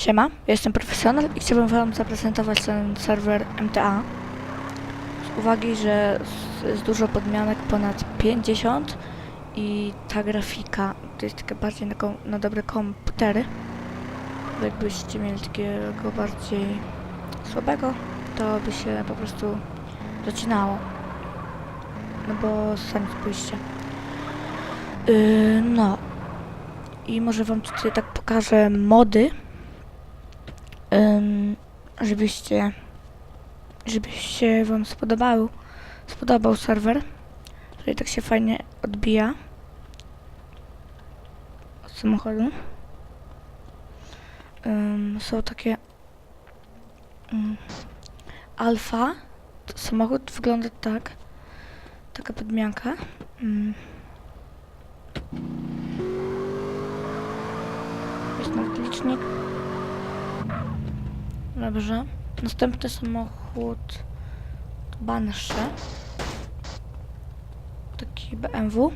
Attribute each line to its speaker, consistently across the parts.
Speaker 1: Siema, ja jestem profesjonal i chciałbym wam zaprezentować ten serwer MTA. Z uwagi, że jest dużo podmianek, ponad 50 i ta grafika to jest taka bardziej na, na dobre komputery. Jakbyście mieli takiego bardziej słabego, to by się po prostu zacinało. No bo sami spójrzcie. Yy, no. I może wam tutaj tak pokażę mody. Żebyście żebyście wam spodobał spodobał serwer. Tutaj tak się fajnie odbija od samochodu. Ym, są takie ym, alfa. Samochód wygląda tak. Taka podmianka. Ym. Jest nawet licznik. Dobrze. Następny samochód to Bansze. Taki BMW.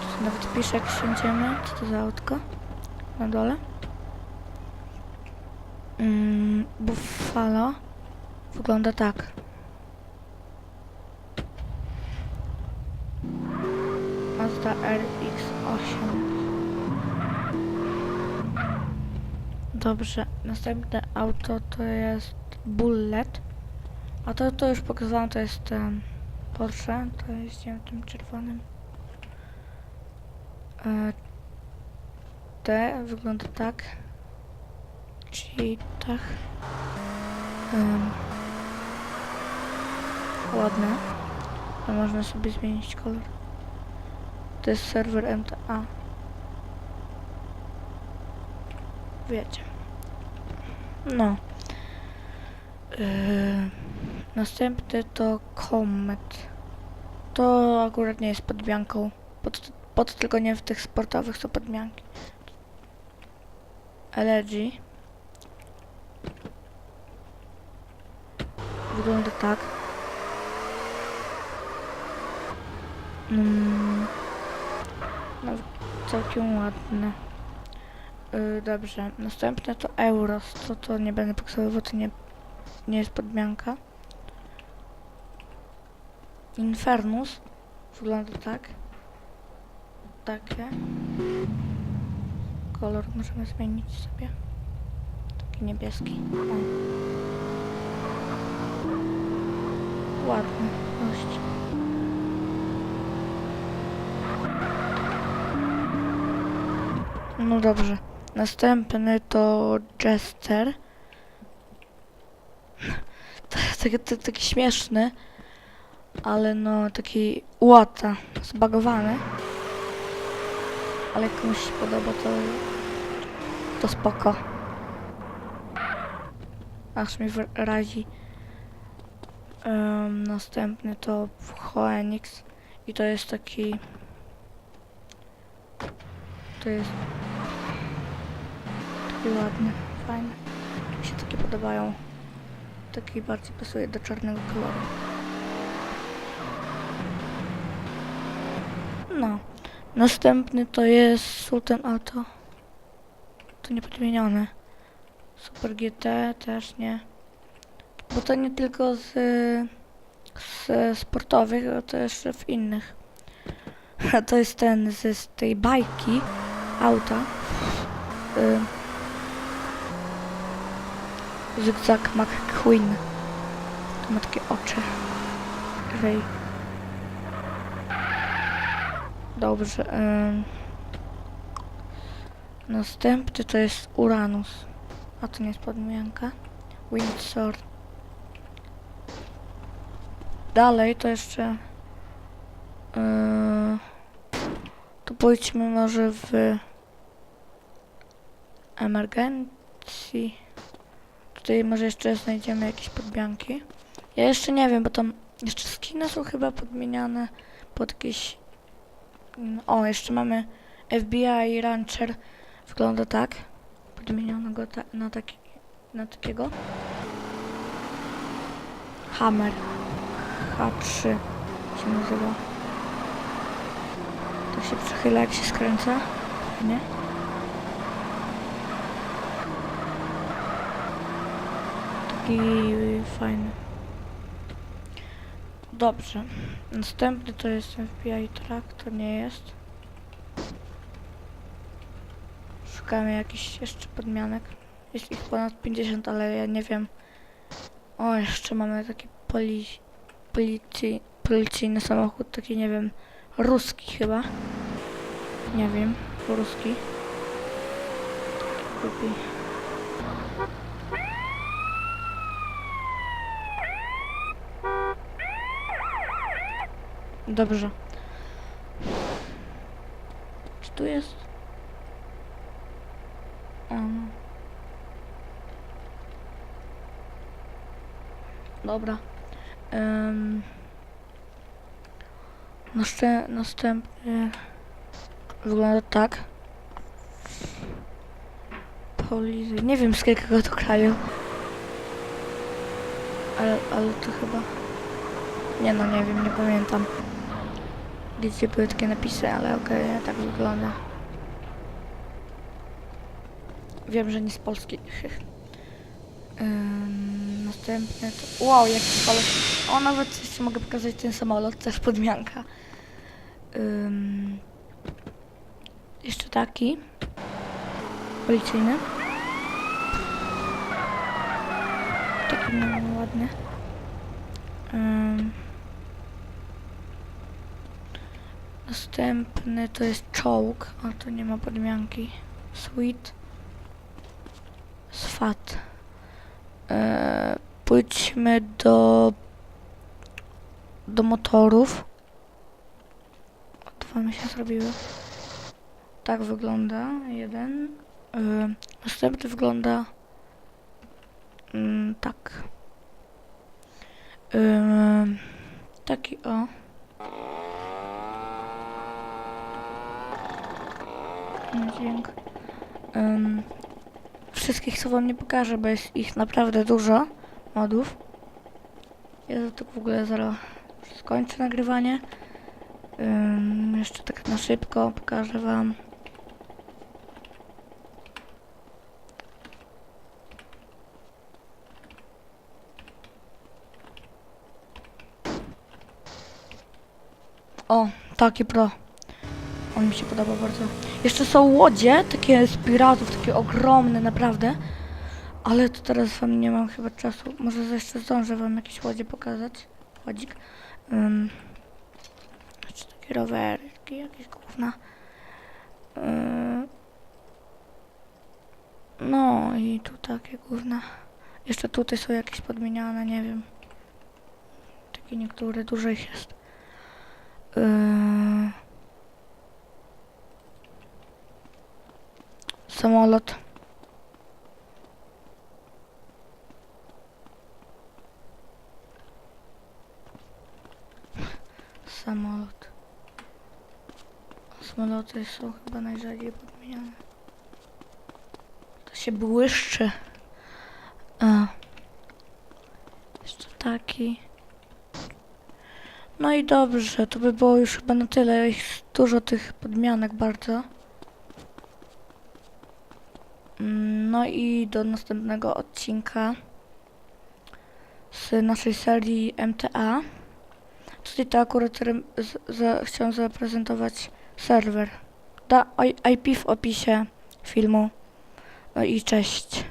Speaker 1: Tu nawet pisze jak siądziemy. Co to za autko? Na dole. Mm, Buffalo. Wygląda tak. Mazda RX-8. Dobrze, następne auto to jest Bullet. A to, to już pokazałam, to jest um, Porsche, to jeździłem tym czerwonym. E, T wygląda tak. Cheetah. Um, ładne. A można sobie zmienić kolor. To jest serwer MTA. Wiecie. No. Yy, następny to Comet. To akurat nie jest podmianką. Pod, pod tylko nie w tych sportowych są podmianki. LG. Wygląda tak. Mm, no, całkiem ładne. Yy, dobrze, następne to Euros. To, to nie będę pokazywał, to nie, nie jest podmianka. Infernus. Wygląda tak. Takie. Kolor możemy zmienić sobie. Taki niebieski. O. Ładny. Dość. No dobrze. Następny to Jester. Jest taki, to, taki śmieszny, ale no taki łata, zbagowany. Ale jak komuś się podoba, to, to spoko. Aż mi w- razi. Em, następny to Hoenix i to jest taki... To jest taki ładny, fajny. Mi się takie podobają. Taki bardziej pasuje do czarnego koloru. No. Następny to jest Sultan Auto. To nie podmienione. Super GT też nie. Bo to nie tylko z, z sportowych, ale jeszcze w innych. To jest ten z, z tej bajki auta. Y, Zygzak McQueen. To ma takie oczy. Rej. Dobrze. ym. Następny to jest Uranus. A to nie jest podmianka. Windsor. Dalej to jeszcze... Yy, to pójdźmy może w... Emergencji. Tutaj może jeszcze znajdziemy jakieś podmianki. Ja jeszcze nie wiem, bo tam jeszcze skiny są chyba podmieniane pod jakieś... Mm, O, jeszcze mamy FBI Rancher. Wygląda tak. Podmieniono go ta na, taki, na takiego. Hammer. H3 się nazywa. To się przechyla, jak się skręca. Nie? Taki fajny. Dobrze. Następny to jest FBI track, to nie jest. Szukamy jakichś jeszcze podmianek. Jest ich ponad 50, ale ja nie wiem. O, jeszcze mamy taki poli... Policji... policyjny samochód, taki nie wiem, ruski chyba. Nie wiem, ruski. Głupi. Dobrze. Czy tu jest? O. Dobra. Um, następ, następnie wygląda tak. Polizy. Nie wiem z jakiego to kraju. Ale, ale to chyba... Nie no, nie wiem, nie pamiętam. Gdzie były takie napisy, ale okej, tak wygląda. Wiem, że nie z Polski. Ym, następne to... Wow, jaki samolot. O, nawet jeszcze mogę pokazać ten samolot, też podmianka. Ym, jeszcze taki. Policyjny. Taki no, ładny. Ym, następny to jest czołg, a to nie ma podmianki. Sweet. Swat. E, pójdźmy do do motorów. Dwa mi się zrobiły. Tak wygląda jeden. E, następny wygląda mm, tak. E, taki o. Dźwięk. Em, wszystkich co wam nie pokażę, bo jest ich naprawdę dużo modów. Ja to w ogóle zaraz skończę nagrywanie. Ym, jeszcze tak na szybko pokażę wam. O, taki pro. On mi się podoba bardzo. Jeszcze są łodzie, takie z piratów, takie ogromne, naprawdę. Ale to teraz wam nie mam chyba czasu. Może jeszcze zdążę wam jakieś łodzie pokazać. Łodzik. Um, jeszcze takie rowerki, jakieś gówna. Ym, no i tu takie gówna. Jeszcze tutaj są jakieś podmieniane, nie wiem. Takie niektóre, dużo ich jest. Yy... Samolot. Samolot. Samoloty są chyba najrzadziej podmieniane. To się błyszczy. A. Jeszcze taki. No i dobrze, to by było już chyba na tyle. Ich dużo tych podmianek bardzo. Mm, No i do następnego odcinka z naszej serii MTA. Tutaj to akurat z- za, chciałem zaprezentować serwer. Da IP w opisie filmu. No i cześć.